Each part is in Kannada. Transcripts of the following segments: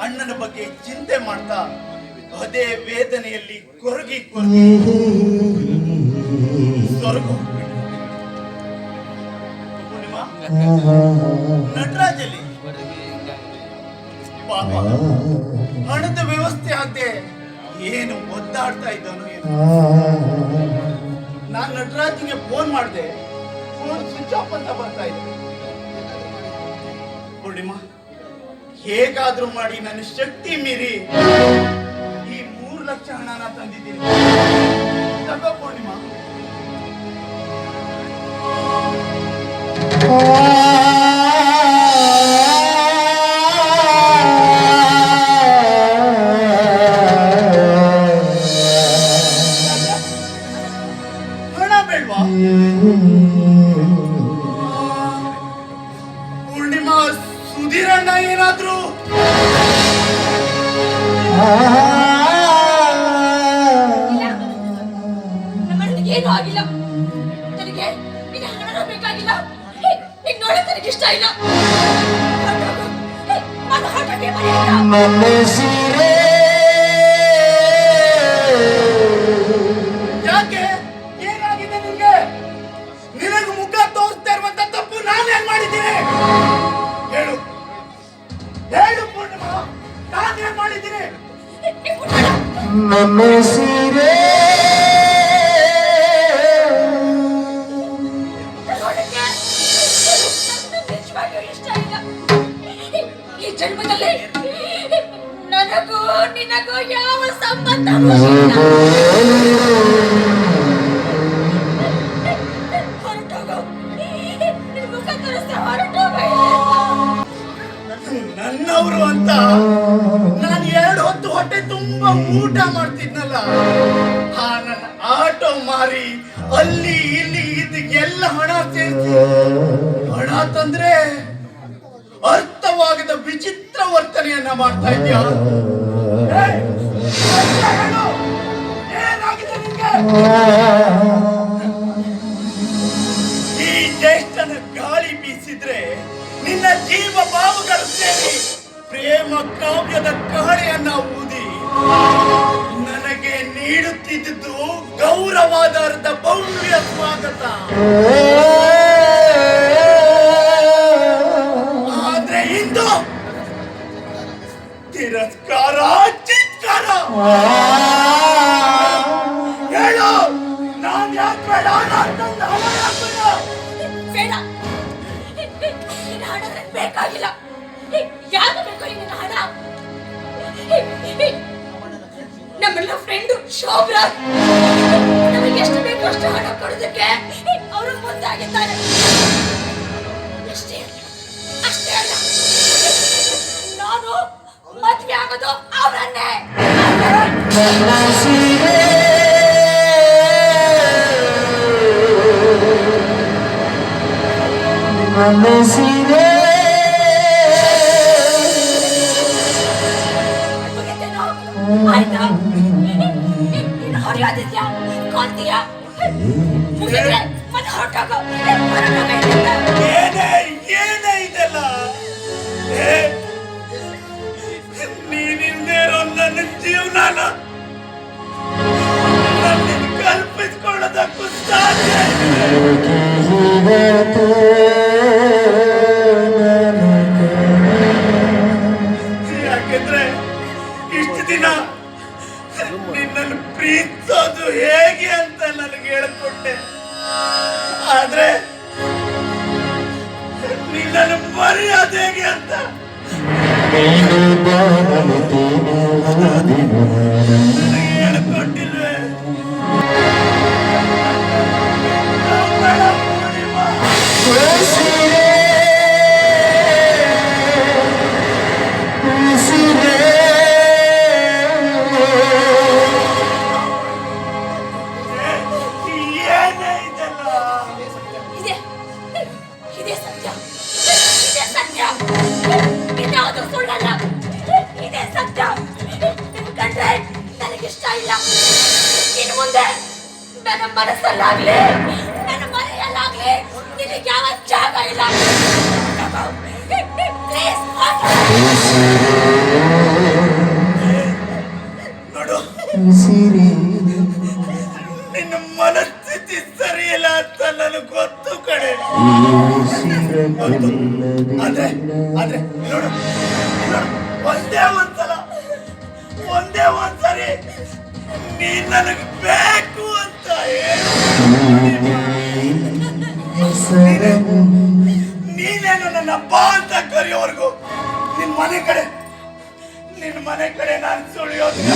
ಅಣ್ಣನ ಬಗ್ಗೆ ಚಿಂತೆ ಮಾಡ್ತಾ ಅದೇ ವೇದನೆಯಲ್ಲಿ ಕೊರಗಿ ಕೊರಗಿ. ಸ್ವರ್ಗ ನಟರಾಜಲ್ಲಿ. ಹಣದ ವ್ಯವಸ್ಥೆ ಆಗದೆ ಏನು ಒದ್ದಾಡ್ತಾ ಇದ್ದಾನೋ ಮಾಡಿದೆ. ಫೋನ್ ಸ್ವಿಚ್ ಆಫ್ ಅಂತ ಬರ್ತಾ ಇದೆ. ಪೂರ್ಣಿಮಾ ಹೇಗಾದ್ರೂ ಮಾಡಿ ನನ್ನ ಶಕ್ತಿ ಮೀರಿ ಈ ಮೂರು ಲಕ್ಷ ಹಣನ ತಂದಿದ್ದೀನಿ. ತಗೋ ಪೂರ್ಣಿಮಾ? ಪೂರ್ಣಿಮಾ ಸುಧೀರಣ್ಣ ಏನಾದ್ರು? ಏನೂ ಆಗಿಲ್ಲ. ನನಗೆ ಹಣ ಬೇಕಾಗಿಲ್ಲ. ನಿನ್ ನೋಡಿ ನನಗೆ ಇಷ್ಟ ಇಲ್ಲ. ನನ್ನ ಸೀರೆ ನನ್ನ ಮಾರಿ ಅಲ್ಲಿ, ಇಲ್ಲಿ ಇದಕ್ಕೆಲ್ಲ ಹಣ ಸೇರಿಸಿ. ಹಣ ತಂದ್ರೆ ಅರ್ಥವಾಗದ ವಿಚಿತ್ರ ವರ್ತನೆಯನ್ನ ಮಾಡ್ತಾ ಇದ್ಯಾ. ಈ ಜ್ಯೇಷ್ಠನ ಗಾಳಿ ಬೀಸಿದ್ರೆ ನಿನ್ನ ಜೀವ ಬಾವುಗಳು ಸೇರಿ ಪ್ರೇಮ ಕಾವ್ಯದ ಕಹಳೆಯನ್ನ ಊದಿ ನನಗೆ ನೀಡುತ್ತಿದ್ದುದು ಗೌರವಾಧಾರದ ಭವ್ಯ ಸ್ವಾಗತ. ಆದ್ರೆ ಇಂದು ತಿರಸ್ಕಾರ, ಚಿತ್ಕಾರ. ಹೇಳು, ನಾನ್ ಯಾಕೆ ಬೇಡ? ಬೇಡ? ಬೇಕಾಗಿಲ್ಲ. ಯಾಕೆ ಬೇಕು ಹಣ? ನಮ್ಮೆಲ್ಲ ಫ್ರೆಂಡ್ ಶೋಭ್ರಾ. ನಮಗೆ ಎಷ್ಟು ಬೇಕು ಅಷ್ಟು ಹಣ ಕೊಡೋದಕ್ಕೆ ಅವರು ಮುಂದಾಗಿದ್ದಾರೆ. ಅಷ್ಟೇ ಅಷ್ಟೇ ಅಲ್ಲ. ನಾನು ಮದ್ವೆ ಆಗೋದು ಅವರನ್ನೇ. ನನ್ನ ಮತ್ತೆ ಹೊರಟೋಗು. ಏನೇ ಏನೇ ಇದೆಲ್ಲ? ನನ್ನ ಜೀವನಾನ? ಕಲ್ಪಿಸ್ಕೊಳ್ಳೋದಕ್ಕೂ ಸಾಧ್ಯ ಆದ್ರೆ ನಿನ್ನನ್ನು ಮರ್ಯಾದ ಹೇಗೆ ಅಂತ? ನನಗೆ ಹೇಳ್ಕೊಟ್ಟಿಲ್ವೇ ಮನಸ್ಸಲ್ಲಾಗ್ಲಿ ನನ್ನ ಮನೆಯಲ್ಲಾಗ್ಲಿ ನಿನಗೆ ಯಾವ ಜಾಗ ಇಲ್ಲ. ನಿನ್ನ ಮನಸ್ಥಿತಿ ಸರಿಯಿಲ್ಲ ಅಂತ ನನಗೆ ಗೊತ್ತು ಕಡೆ ಆದ್ರೆ ಆದ್ರೆ ನೋಡು, ಒಂದೇ ಒಂದ್ಸಲ ಒಂದೇ ಒಂದ್ಸರಿ ನೀನ್ ನನಗೆ ಬೇಕು ಅಂತ ಹೇಳು. ನೀನೇನು ನನ್ನ ಅಪ್ಪ ಅಂತ ಕರೆಯೋವರೆಗೂ ನಿನ್ ಮನೆ ಕಡೆ ನಿನ್ ಮನೆ ಕಡೆ ನಾನು ಸುಳಿಯೋದಿಲ್ಲ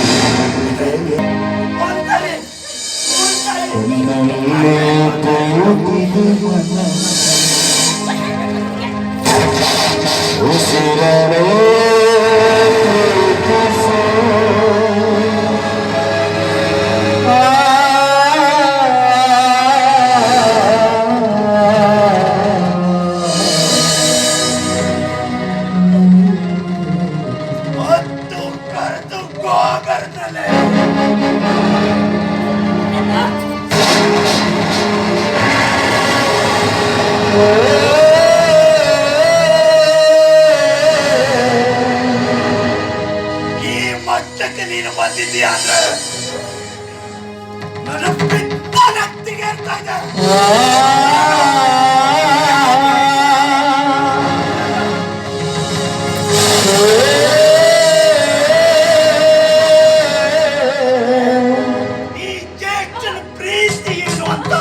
ಈ ಜ್ಯೇಷ್ಠನ ಪ್ರೀತಿ ಏನು ಅಂತ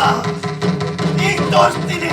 ಈಗ ತೋರಿಸ್ತೀನಿ